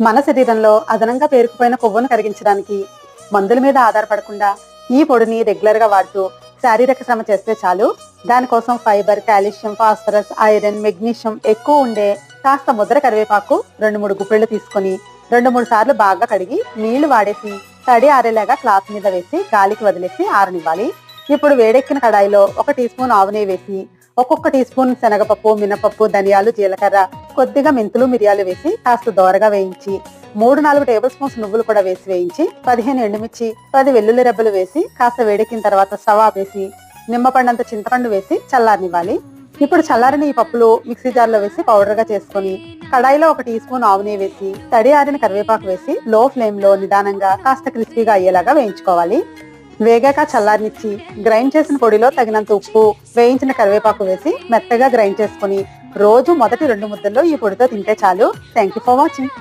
మన శరీరంలో అదనంగా పేరుకుపోయిన కొవ్వును కరిగించడానికి మందుల మీద ఆధారపడకుండా ఈ పొడిని రెగ్యులర్గా వాడుతూ శారీరక శ్రమ చేస్తే చాలు. దానికోసం fibre calcium phosphorus iron magnesium ఎక్కువ ఉండే కాస్త ముద్ర కరివేపాకు రెండు మూడు గుప్పిళ్ళు తీసుకొని రెండు మూడు సార్లు బాగా కడిగి నీళ్ళు వాడేసి తడి ఆరేలాగా క్లాత్ మీద వేసి గాలికి వదిలేసి ఆరనివ్వాలి. ఇప్పుడు వేడెక్కిన కడాయిలో ఒక టీ స్పూన్ ఆవు నెయ్యి వేసి ఒక్కొక్క టీ స్పూన్ శనగపప్పు మినపప్పు ధనియాలు జీలకర్ర కొద్దిగా మెంతులు మిరియాలు వేసి కాస్త దోరగా వేయించి మూడు నాలుగు టేబుల్ స్పూన్స్ నువ్వులు కూడా వేసి వేయించి పదిహేను ఎండుమిర్చి పది వెల్లుల్లి రెబ్బలు వేసి కాస్త వేడెక్కిన తర్వాత స్టవ్ ఆపేసి నిమ్మపండంత చింతపండు వేసి చల్లారనివ్వాలి. ఇప్పుడు చల్లారిన ఈ పప్పులు మిక్సీ జార్లో వేసి పౌడర్గా చేసుకొని కడాయిలో ఒక టీ స్పూన్ ఆవు నెయ్యి వేసి తడి ఆరిన కరివేపాకు వేసి లో ఫ్లేమ్లో నిదానంగా కాస్త క్రిస్పీగా అయ్యేలాగా వేయించుకోవాలి. వేగాక చల్లారనిచ్చి గ్రైండ్ చేసిన పొడిలో తగినంత ఉప్పు వేయించిన కరివేపాకు వేసి మెత్తగా గ్రైండ్ చేసుకొని రోజు మొదటి రెండు ముద్దల్లో ఈ పొడితో తింటే చాలు. Thank you for watching